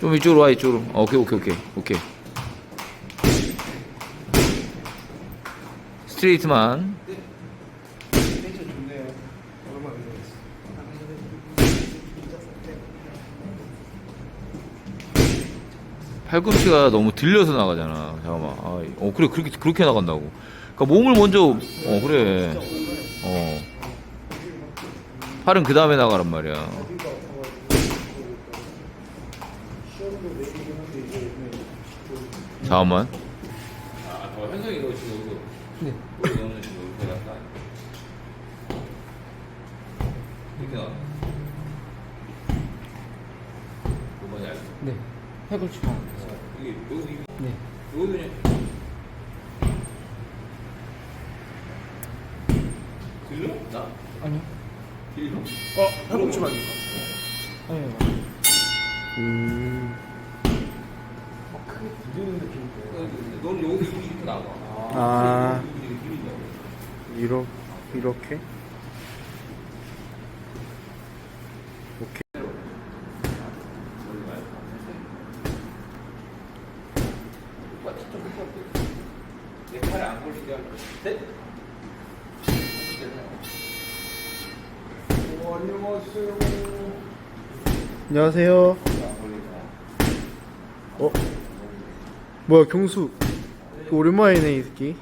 좀 이쪽으로 와 이쪽으로. 어, 오케이 오케이 오케이 오케이. 스트레이트만. 팔꿈치가 너무 들려서 나가잖아. 잠깐만. 아, 어 그래 그렇게 그렇게 나간다고. 그러니까 몸을 먼저 어 그래. 어. 팔은 그 다음에 나가란 말이야 현석이 너 지금 네. 머리 너는 지금 이렇게 났다 이렇게 나와 뭐만이 알지 네. 팔꿈치 방. 이게 여기 네. 여기 그냥 들려? 나? 아니요. 들려? 어, 팔꿈치만. 아니요. 음. 크게 들리는 느낌인데. 너는 여기 입이 이렇게 나와 아. 이렇게 이렇게 이렇게 오케이 내 팔에 안 걸리게 하고 셋? 오, 안녕하세요. 안녕하세요 어 뭐야 경수 오랜만이네 이 새끼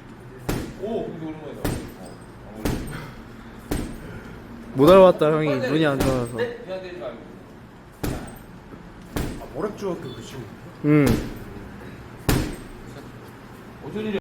오! 이거 오랜만이다 못 알아봤다 형이 눈이 안 좋아서 셋! 그냥 되지 말고 아, 모락중학교 그 친구. 응 어쩐 일이야